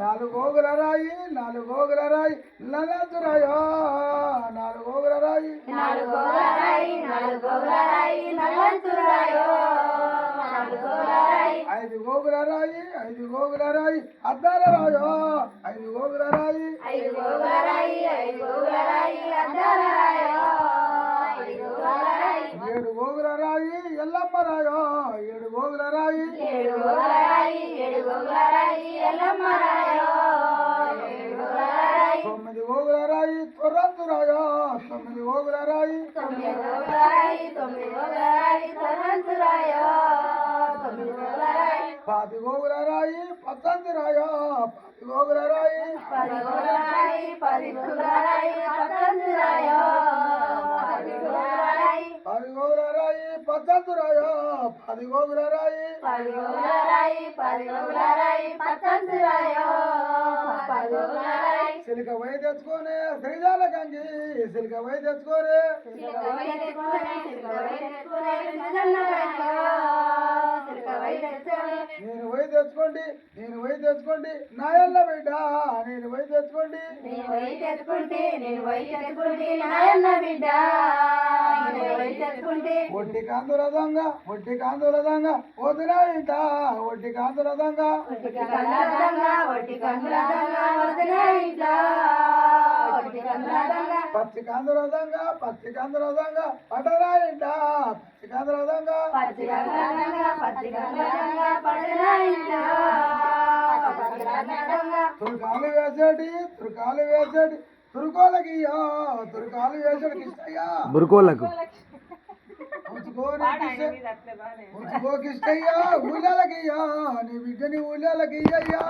నాలుగోగుల రాయి నాలుగోగుల రాయి నలంతురాయో నాలుగోగుల రాయి ఐదు గోగుల రాయి ఐదు గోగుల రాయి అద్దాల రాయో ఐదు గోగుల రాయి ఏడు గోగుల రాయి ఎల్లమ్మ రాయో ఏడు గోగుల రాయి. తొమ్మిది గోగుల రాయి త్వరంతు రాయో తొమ్మిది గోగుల రాయి. పాతి గోగుల రాయి పచ్చంతి రాయో పాతి గోగుల రాయి. పది రాయి పచ్చంతి రాయో పది గోగుల రాయి సిలిక వై తెచ్చుకొని శ్రీజాల గంగి సిలిక వై తెచ్చుకొని. నేను వై తెచ్చుకోండి నేను వై తెచ్చుకోండి నాయన్న బిడ్డ నేను వై తెచ్చుకోండి. నేను వై తెచ్చుకుంటే నేను వై తెచ్చుకుంటే నాయన్న బిడ్డ. ఒట్టి కాంతుల దొంగ ఒట్టి కాంతుల దొంగ వదిన ఇంట ఒట్టి కాంతుల దొంగ. ఒట్టి కందుల దొంగ ఒట్టి కందుల దొంగ వదిన ఇంట్లో ఒట్టి కందుల దొంగ. పచ్చి కాంతుల దొంగ పచ్చి కాంతుల దొంగ పటరా ఇంట పచ్చి కాంతుల దొంగ. పచ్చి కందుల దొంగ పచ్చి కందుల దొంగ పడిన ఇంట్లో పచ్చి కందుల దొంగ. తురుకాలు వేసేటి తురుకాలు వేసేటి తురుకోలకి తురుకాలు వేసేటి కిష్టయ్యా బురుకోళ్ళకు కిష్టయ్యా ఊళ్ళకి నీ బిడ్డని ఊళ్ళకి అయ్యా